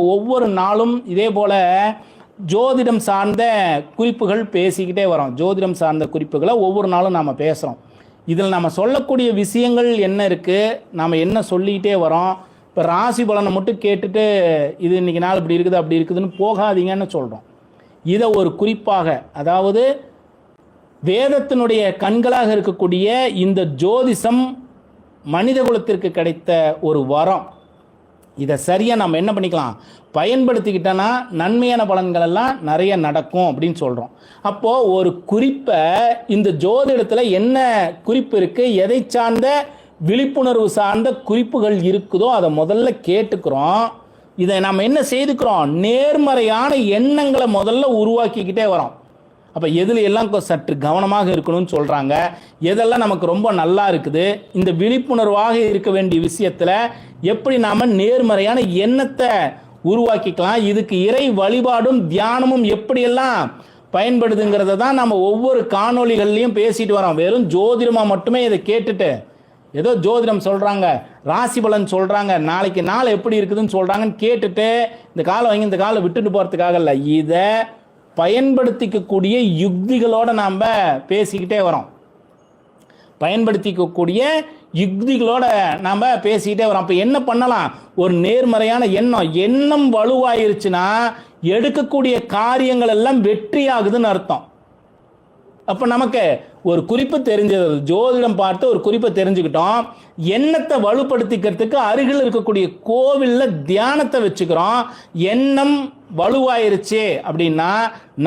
ஒவ்வொரு நாளும் இதே போல ஜோதிடம் சார்ந்த குறிப்புகள் பேசிக்கிட்டே வரோம். ஜோதிடம் சார்ந்த குறிப்புகளை ஒவ்வொரு நாளும் நாம் பேசுகிறோம் இதில் நம்ம சொல்லக்கூடிய விஷயங்கள் என்ன இருக்குது நாம் என்ன சொல்லிக்கிட்டே வரோம். இப்போ ராசி பலனை மட்டும் கேட்டுட்டு இது இன்னைக்கு நாள் இப்படி இருக்குது அப்படி இருக்குதுன்னு போகாதீங்கன்னு சொல்கிறோம் இதை ஒரு குறிப்பாக அதாவது வேதத்தினுடைய கண்களாக இருக்கக்கூடிய இந்த ஜோதிஷம் மனித குலத்திற்கு கிடைத்த ஒரு வரம். இதை சரியாக நம்ம என்ன பண்ணிக்கலாம்? பயன்படுத்திக்கிட்டோன்னா நன்மையான பலன்கள் எல்லாம் நிறைய நடக்கும் அப்படின்னு சொல்கிறோம் அப்போது ஒரு குறிப்பை இந்த ஜோதிடத்தில் என்ன குறிப்பு இருக்குது எதை சார்ந்த விழிப்புணர்வு சார்ந்த குறிப்புகள் இருக்குதோ அதை முதல்ல கேட்டுக்கிறோம். இதை நம்ம என்ன செய்துக்கிறோம்? நேர்மறையான எண்ணங்களை முதல்ல உருவாக்கிக்கிட்டே வரோம். அப்போ எதில் எல்லாம் சற்று கவனமாக இருக்கணும்னு சொல்கிறாங்க எதெல்லாம் நமக்கு ரொம்ப நல்லா இருக்குது இந்த விழிப்புணர்வாக இருக்க வேண்டிய விஷயத்தில் எப்படி நாம் நேர்மறையான எண்ணத்தை உருவாக்கிக்கலாம் இதுக்கு இறை வழிபாடும் தியானமும் எப்படியெல்லாம் பயன்படுதுங்கிறத தான் நம்ம ஒவ்வொரு காணொளிகள்லையும் பேசிட்டு வரோம். வெறும் ஜோதிடமாக மட்டுமே இதை கேட்டுட்டு ஏதோ ஜோதிடம் சொல்கிறாங்க ராசி பலன் சொல்கிறாங்க நாளைக்கு நாள் எப்படி இருக்குதுன்னு சொல்கிறாங்கன்னு கேட்டுட்டு இந்த காலை வாங்கி இந்த காலை விட்டுட்டு போகிறதுக்காக இல்லை. இதை பயன்படுத்திக்கக்கூடிய யுக்திகளோட நாம் பேசிக்கிட்டே வரோம். பயன்படுத்திக்கக்கூடிய யுக்திகளோட நாம் பேசிக்கிட்டே வரோம். அப்போ என்ன பண்ணலாம்? ஒரு நேர்மறையான எண்ணம். எண்ணம் வலுவாயிருச்சுன்னா எடுக்கக்கூடிய காரியங்கள் எல்லாம் வெற்றி ஆகுதுன்னு அர்த்தம். அப்போ நமக்கு ஒரு குறிப்பு தெரிஞ்சது ஜோதிடம் பார்த்து ஒரு குறிப்பை தெரிஞ்சுக்கிட்டோம். எண்ணத்தை வலுப்படுத்திக்கிறதுக்கு அருகில் இருக்கக்கூடிய கோவிலில் தியானத்தை வச்சுக்கிறோம். எண்ணம் வலுவாயிருச்சு அப்படின்னா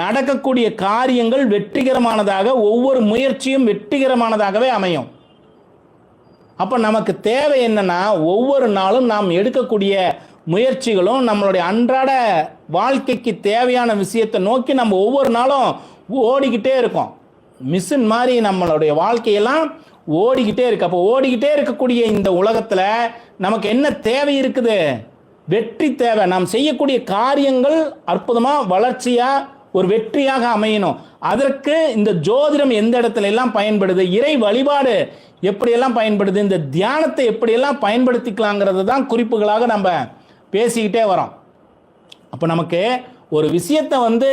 நடக்கக்கூடிய காரியங்கள் வெற்றிகரமானதாக ஒவ்வொரு முயற்சியும் வெற்றிகரமானதாகவே அமையும். அப்போ நமக்கு தேவை என்னன்னா ஒவ்வொரு நாளும் நாம் எடுக்கக்கூடிய முயற்சிகளும் நம்மளுடைய அன்றாட வாழ்க்கைக்கு தேவையான விஷயத்தை நோக்கி நம்ம ஒவ்வொரு நாளும் ஓடிக்கிட்டே இருக்கோம். மிஷின் மாதிரி நம்மளுடைய வாழ்க்கையெல்லாம் ஓடிக்கிட்டே இருக்கு. அப்போ ஓடிக்கிட்டே இருக்கக்கூடிய இந்த உலகத்தில் நமக்கு என்ன தேவை இருக்குது? வெற்றி தேவை. நாம் செய்யக்கூடிய காரியங்கள் அற்புதமாக வளர்ச்சியாக ஒரு வெற்றியாக அமையணும். அதற்கு இந்த ஜோதிடம் எந்த இடத்துல எல்லாம் பயன்படுது? இறை வழிபாடு எப்படியெல்லாம் பயன்படுது? இந்த தியானத்தை எப்படியெல்லாம் பயன்படுத்திக்கலாங்கிறது தான் குறிப்புகளாக நம்ம பேசிக்கிட்டே வரோம். அப்போ நமக்கு ஒரு விஷயத்தை வந்து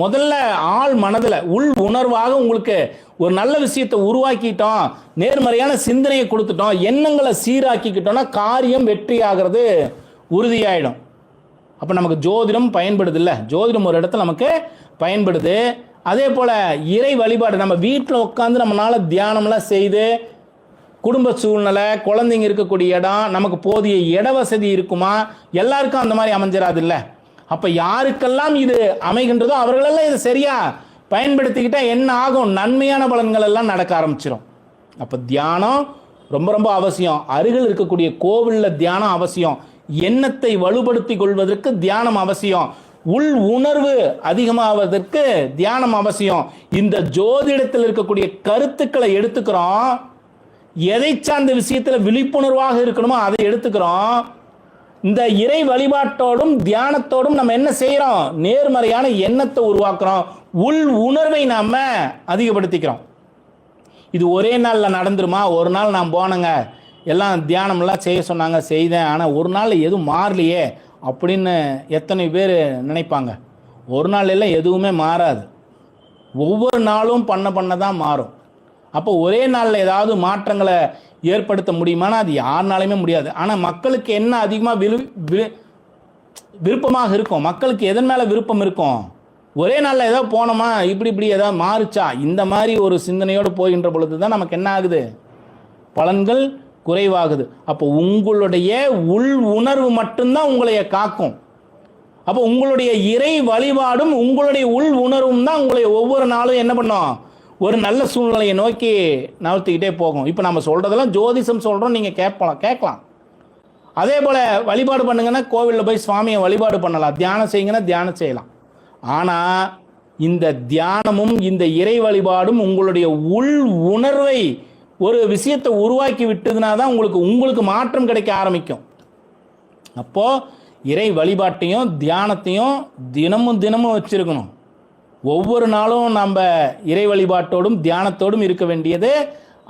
முதல்ல ஆள் மனதில் உள் உணர்வாக உங்களுக்கு ஒரு நல்ல விஷயத்தை உருவாக்கிட்டோம் நேர்மறையான சிந்தனையை கொடுத்துட்டோம் எண்ணங்களை சீராக்கிக்கிட்டோம்னா காரியம் வெற்றி ஆகிறது உறுதியாயிடும். அப்போ நமக்கு ஜோதிடம் பயன்படுது இல்லை? ஜோதிடம் ஒரு இடத்துல நமக்கு பயன்படுது. அதே போல் இறை வழிபாடு நம்ம வீட்டில் உட்காந்து நம்மளால் தியானம்லாம் செய்து குடும்ப சூழ்நிலை குழந்தைங்க இருக்கக்கூடிய இடம் நமக்கு போதிய இட வசதி இருக்குமா? எல்லாருக்கும் அந்த மாதிரி அமைஞ்சிடாது இல்லை? அப்போ யாருக்கெல்லாம் இது அமைகின்றதோ அவர்களெல்லாம் இதை சரியா பயன்படுத்திக்கிட்டா என்ன ஆகும்? நன்மையான பலன்கள் எல்லாம் நடக்க ஆரம்பிச்சிடும் அப்போ தியானம் ரொம்ப ரொம்ப அவசியம். அருகில் இருக்கக்கூடிய கோவிலில் தியானம் அவசியம். எண்ணத்தை வலுப்படுத்தி கொள்வதற்கு தியானம் அவசியம். உள் உணர்வு அதிகமாவதற்கு தியானம் அவசியம். இந்த ஜோதிடத்தில் இருக்கக்கூடிய கருத்துக்களை எடுத்துக்கிறோம். எதை சார்ந்த விஷயத்தில் விழிப்புணர்வாக இருக்கணுமோ அதை எடுத்துக்கிறோம். இந்த இறை வழிபாட்டோடும் தியானத்தோடும் நம்ம என்ன செய்கிறோம் நேர்மறையான எண்ணத்தை உருவாக்குறோம். உள் உணர்வை நாம அதிகப்படுத்திக்கிறோம். இது ஒரே நாளில் நடந்துருமா? ஒரு நாள் நான் போனேங்க. எல்லாம் தியானம்லாம் செய்ய சொன்னாங்க செய்தேன். ஆனால் ஒரு நாள் எதுவும் மாறலையே அப்படின்னு எத்தனை பேர் நினைப்பாங்க. ஒரு நாள் எல்லாம் எதுவுமே மாறாது. ஒவ்வொரு நாளும் பண்ண பண்ண தான் மாறும். அப்போ ஒரே நாளில் ஏதாவது மாற்றங்களை ஏற்படுத்த முடியுமானா அது யாருனாலையுமே முடியாது. ஆனால் மக்களுக்கு என்ன அதிகமாக விரு வி- விருப்பமாக இருக்கும்? மக்களுக்கு எதன் மேலே விருப்பம் இருக்கும்? ஒரே நாளில் ஏதோ போனோமா? இப்படி இப்படி ஏதாவது மாறுச்சா? இந்த மாதிரி ஒரு சிந்தனையோடு போகின்ற பொழுது தான் நமக்கு என்ன ஆகுது? பலன்கள் குறைவாகுது. அப்போ உங்களுடைய உள் உணர்வு மட்டும்தான் உங்களைய காக்கும். அப்போ உங்களுடைய இறை வழிபாடும் உங்களுடைய உள் உணர்வும் தான் உங்களை ஒவ்வொரு நாளும் என்ன பண்ணும்? ஒரு நல்ல சூழ்நிலையை நோக்கி நகர்த்திக்கிட்டே போகும். இப்போ நம்ம சொல்கிறதெல்லாம் ஜோதிஷம் சொல்கிறோம் நீங்கள் கேட்பலாம் கேட்கலாம். அதே போல் வழிபாடு பண்ணுங்கன்னா கோவிலில் போய் சுவாமியை வழிபாடு பண்ணலாம். தியானம் செய்யுங்கன்னா தியானம் செய்யலாம். ஆனால் இந்த தியானமும் இந்த இறை வழிபாடும் உங்களுடைய உள் உணர்வை ஒரு விஷயத்தை உருவாக்கி விட்டதுனா தான் உங்களுக்கு உங்களுக்கு மாற்றம் கிடைக்க ஆரம்பிக்கும். அப்போ இறை வழிபாட்டையும் தியானத்தையும் தினமும் தினமும் வச்சிருக்கணும். ஒவ்வொரு நாளும் நம்ம இறை வழிபாட்டோடும் தியானத்தோடும் இருக்க வேண்டியது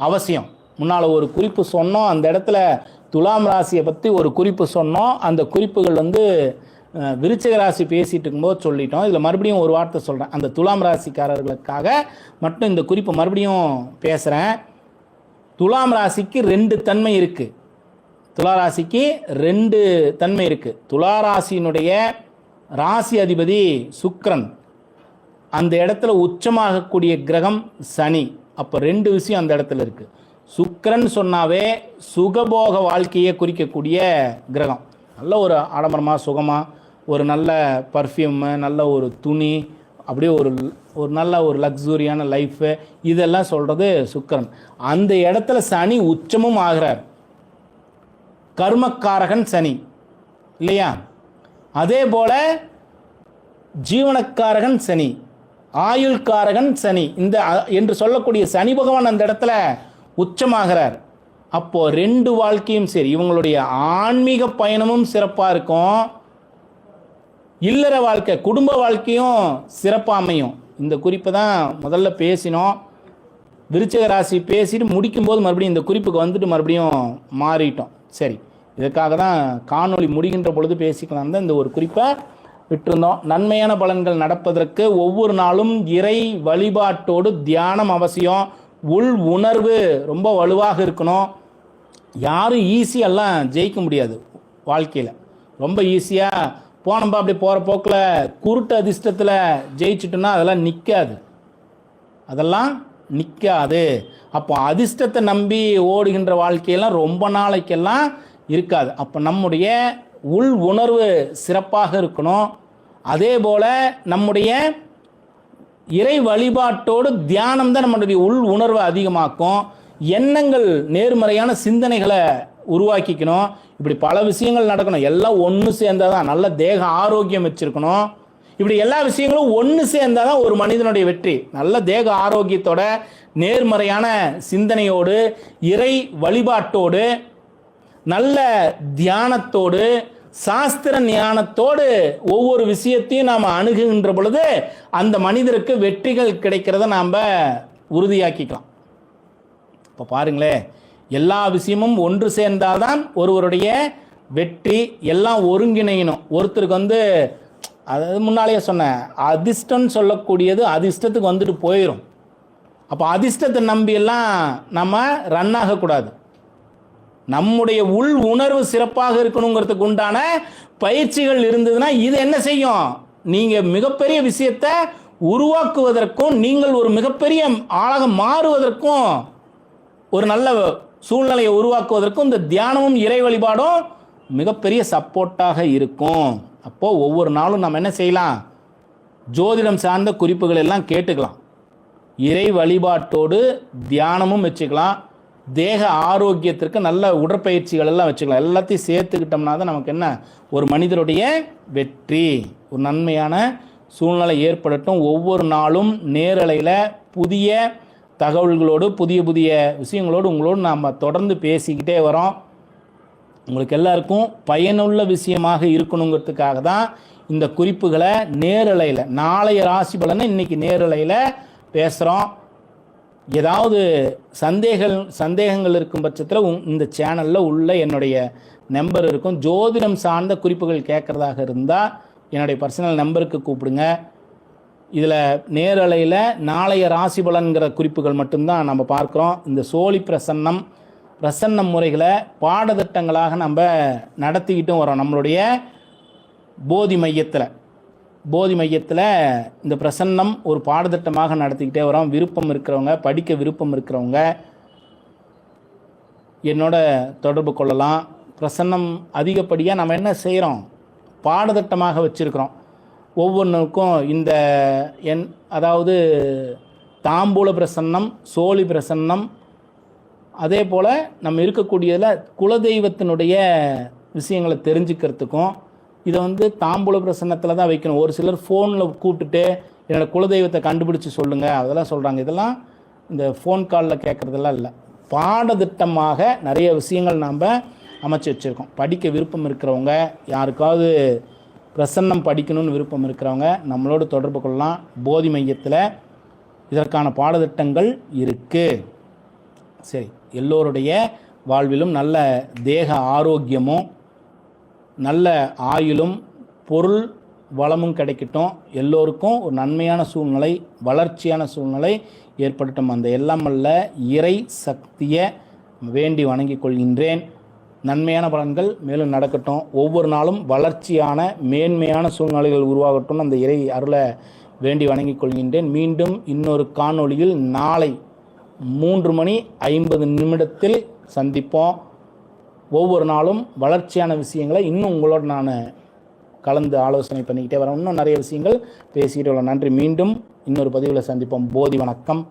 அவசியம். முன்னால் ஒரு குறிப்பு சொன்னோம் அந்த இடத்துல துலாம் ராசியை பற்றி ஒரு குறிப்பு சொன்னோம். அந்த குறிப்புகள் வந்து விருச்சக ராசி பேசிட்டு இருக்கும்போது சொல்லிட்டோம். இதில் மறுபடியும் ஒரு வார்த்தை சொல்கிறேன் அந்த துலாம் ராசிக்காரர்களுக்காக மட்டும் இந்த குறிப்பை மறுபடியும் பேசுகிறேன் துலாம் ராசிக்கு ரெண்டு தன்மை இருக்குது துலா ராசிக்கு ரெண்டு தன்மை இருக்குது துலா ராசியினுடைய ராசி அதிபதி சுக்ரன் அந்த இடத்துல உச்சமாகக்கூடிய கிரகம் சனி. அப்போ ரெண்டு விஷயம் அந்த இடத்துல இருக்குது சுக்கிரன் சொன்னாவே சுகபோக வாழ்க்கையை குறிக்கக்கூடிய கிரகம். நல்ல ஒரு ஆடம்பரமாக சுகமாக ஒரு நல்ல பர்ஃப்யூமு நல்ல ஒரு துணி அப்படியே ஒரு ஒரு நல்ல ஒரு லக்ஸூரியான லைஃபு இதெல்லாம் சொல்கிறது சுக்கிரன். அந்த இடத்துல சனி உச்சமும் ஆகிறார். கர்மக்காரகன் சனி. இல்லையா? அதே போல் ஜீவனக்காரகன் சனி. ஆயுள்காரகன் சனி. இந்த அ- என்று சொல்லக்கூடிய சனி பகவான் அந்த இடத்துல உச்சமாகிறார். அப்போது ரெண்டு வாழ்க்கையும் சரி. இவங்களுடைய ஆன்மீக பயணமும் சிறப்பாக இருக்கும். இல்லற வாழ்க்கை குடும்ப வாழ்க்கையும் சிறப்பாக அமையும். இந்த குறிப்பை தான் முதல்ல பேசினோம். விருச்சக ராசி பேசிட்டு முடிக்கும்போது மறுபடியும் இந்த குறிப்புக்கு வந்துட்டு மறுபடியும் மாறிட்டோம். சரி இதுக்காக தான் காணொளி முடிகின்ற பொழுது பேசிக்கலாம் தான் இந்த ஒரு குறிப்பை விட்டிருந்தோம். நன்மையான பலன்கள் நடப்பதற்கு ஒவ்வொரு நாளும் இறை வழிபாட்டோடு தியானம் அவசியம். உள் உணர்வு ரொம்ப வலுவாக இருக்கணும். யாரும் ஈஸியெல்லாம் ஜெயிக்க முடியாது வாழ்க்கையில். ரொம்ப ஈஸியாக போனப்பா அப்படி போகிற போக்கில் குருட்டு அதிர்ஷ்டத்தில் ஜெயிச்சிட்டோன்னா அதெல்லாம் நிற்காது அதெல்லாம் நிற்காது அப்போ அதிர்ஷ்டத்தை நம்பி ஓடுகின்ற வாழ்க்கையெல்லாம் ரொம்ப நாளைக்கெல்லாம் இருக்காது. அப்போ நம்முடைய உள் உணர்வு சிறப்பாக இருக்கணும். அதே போல் நம்முடைய இறை வழிபாட்டோடு தியானம் தான் நம்மளுடைய உள் உணர்வை அதிகமாக்கும். எண்ணங்கள் நேர்மறையான சிந்தனைகளை உருவாக்கிக்கணும். இப்படி பல விஷயங்கள் நடக்கணும். எல்லாம் ஒன்று சேர்ந்தால் தான் நல்ல தேக ஆரோக்கியம் வச்சுருக்கணும். இப்படி எல்லா விஷயங்களும் ஒன்று சேர்ந்தால் தான் ஒரு மனிதனுடைய வெற்றி. நல்ல தேக ஆரோக்கியத்தோட நேர்மறையான சிந்தனையோடு இறை வழிபாட்டோடு நல்ல தியானத்தோடு சாஸ்திர ஞானத்தோடு ஒவ்வொரு விஷயத்தையும் நாம் அணுகுகின்ற பொழுது அந்த மனிதருக்கு வெற்றிகள் கிடைக்கிறத நாம் உறுதியாக்கிக்கலாம். இப்போ பாருங்களேன் எல்லா விஷயமும் ஒன்று சேர்ந்தால்தான் ஒருவருடைய வெற்றி எல்லாம் ஒருங்கிணையணும். ஒருத்தருக்கு வந்து அதாவது முன்னாலேயே சொன்னேன் அதிர்ஷ்டம்னு சொல்லக்கூடியது அதிர்ஷ்டத்துக்கு வந்துட்டு போயிடும் அப்போ அதிர்ஷ்டத்தை நம்பியெல்லாம் நம்ம ரன் ஆகக்கூடாது. நம்முடைய உள் உணர்வு சிறப்பாக இருக்கணுங்கிறதுக்கு உண்டான பயிற்சிகள் இருந்ததுன்னா இது என்ன செய்யும்? நீங்கள் மிகப்பெரிய விஷயத்தை உருவாக்குவதற்கும் நீங்கள் ஒரு மிகப்பெரிய ஆளாக மாறுவதற்கும் ஒரு நல்ல சூழ்நிலையை உருவாக்குவதற்கும் இந்த தியானமும் இறை வழிபாடும் மிகப்பெரிய சப்போர்ட்டாக இருக்கும். அப்போது ஒவ்வொரு நாளும் நம்ம என்ன செய்யலாம்? ஜோதிடம் சார்ந்த குறிப்புகள் எல்லாம் கேட்டுக்கலாம். இறை வழிபாட்டோடு தியானமும் வச்சுக்கலாம். தேக ஆரோக்கியத்திற்கு நல்ல உடற்பயிற்சிகள் எல்லாம் வச்சுக்கலாம். எல்லாத்தையும் சேர்த்துக்கிட்டோம்னா தான் நமக்கு என்ன? ஒரு மனிதருடைய வெற்றி. ஒரு நன்மையான சூழ்நிலை ஏற்படட்டும். ஒவ்வொரு நாளும் நேரலையில் புதிய தகவல்களோடு புதிய புதிய விஷயங்களோடு உங்களோடு நாம் தொடர்ந்து பேசிக்கிட்டே வரோம். உங்களுக்கு எல்லாருக்கும் பயனுள்ள விஷயமாக இருக்கணுங்கிறதுக்காக தான் இந்த குறிப்புகளை நேரலையில் நாளைய ராசி பலனை இன்னைக்கு நேரலையில் பேசுகிறோம் ஏதாவது சந்தேகங்கள் சந்தேகங்கள் இருக்கும் பட்சத்தில் இந்த சேனலில் உள்ள என்னுடைய நம்பர் இருக்கும். ஜோதிடம் சார்ந்த குறிப்புகள் கேட்குறதாக இருந்தால் என்னுடைய பர்சனல் நம்பருக்கு கூப்பிடுங்க. இதில் நேரலையில் நாளைய ராசி பலன்கிற குறிப்புகள் மட்டும்தான் நம்ம பார்க்குறோம். இந்த சோழி பிரசன்னம் பிரசன்னம் முறைகளை பாடத்திட்டங்களாக நம்ம நடத்திக்கிட்டும் வரோம் நம்மளுடைய போதி மையத்தில். போதி மையத்தில் இந்த பிரசன்னம் ஒரு பாடத்திட்டமாக நடத்திக்கிட்டே வரோம். விருப்பம் இருக்கிறவங்க படிக்க விருப்பம் இருக்கிறவங்க என்னோட தொடர்பு கொள்ளலாம். பிரசன்னம் அதிகப்படியாக நம்ம என்ன செய்கிறோம் பாடத்திட்டமாக வச்சுருக்கிறோம். ஒவ்வொன்றுக்கும் இந்த என் அதாவது தாம்பூல பிரசன்னம் சோழி பிரசன்னம் அதே போல் நம்ம இருக்கக்கூடியதில் குலதெய்வத்தினுடைய விஷயங்களை தெரிஞ்சுக்கிறதுக்கும் இதை வந்து தாம்பூல பிரசன்னத்தில் தான் வைக்கணும். ஒரு சிலர் ஃபோனில் கூப்பிட்டுட்டு என்னோடய குலதெய்வத்தை கண்டுபிடிச்சு சொல்லுங்கள் அதெல்லாம் சொல்கிறாங்க இதெல்லாம் இந்த ஃபோன் காலில் கேட்குறதெல்லாம் இல்லை. பாடத்திட்டமாக நிறைய விஷயங்கள் நாம் அமைச்சு வச்சுருக்கோம். படிக்க விருப்பம் இருக்கிறவங்க யாருக்காவது பிரசன்னம் படிக்கணும்னு விருப்பம் இருக்கிறவங்க நம்மளோட தொடர்பு கொள்ளலாம். போதி மையத்தில் இதற்கான பாடத்திட்டங்கள் இருக்குது சரி எல்லோருடைய வாழ்விலும் நல்ல தேக ஆரோக்கியமும் நல்ல ஆயுளும் பொருள் வளமும் கிடைக்கட்டும். எல்லோருக்கும் ஒரு நன்மையான சூழ்நிலை வளர்ச்சியான சூழ்நிலை ஏற்படட்டும். அந்த எல்லாம் அல்ல இறை சக்தியை வேண்டி வணங்கிக் கொள்கின்றேன். நன்மையான பலன்கள் மேலும் நடக்கட்டும். ஒவ்வொரு நாளும் வளர்ச்சியான மேன்மையான சூழ்நிலைகள் உருவாகட்டும். அந்த இறை அருளை வேண்டி வணங்கிக் கொள்கின்றேன். மீண்டும் இன்னொரு காணொளியில் நாளை மூன்று மணி ஐம்பது நிமிடத்தில் சந்திப்போம். ஒவ்வொரு நாளும் வளர்ச்சியான விஷயங்களை இன்னும் உங்களோட நான் கலந்து ஆலோசனை பண்ணிக்கிட்டே வரேன். இன்னும் நிறைய விஷயங்கள் பேசிக்கிட்டு வரலாம். நன்றி. மீண்டும் இன்னொரு பதிவில் சந்திப்போம். போதி வணக்கம்.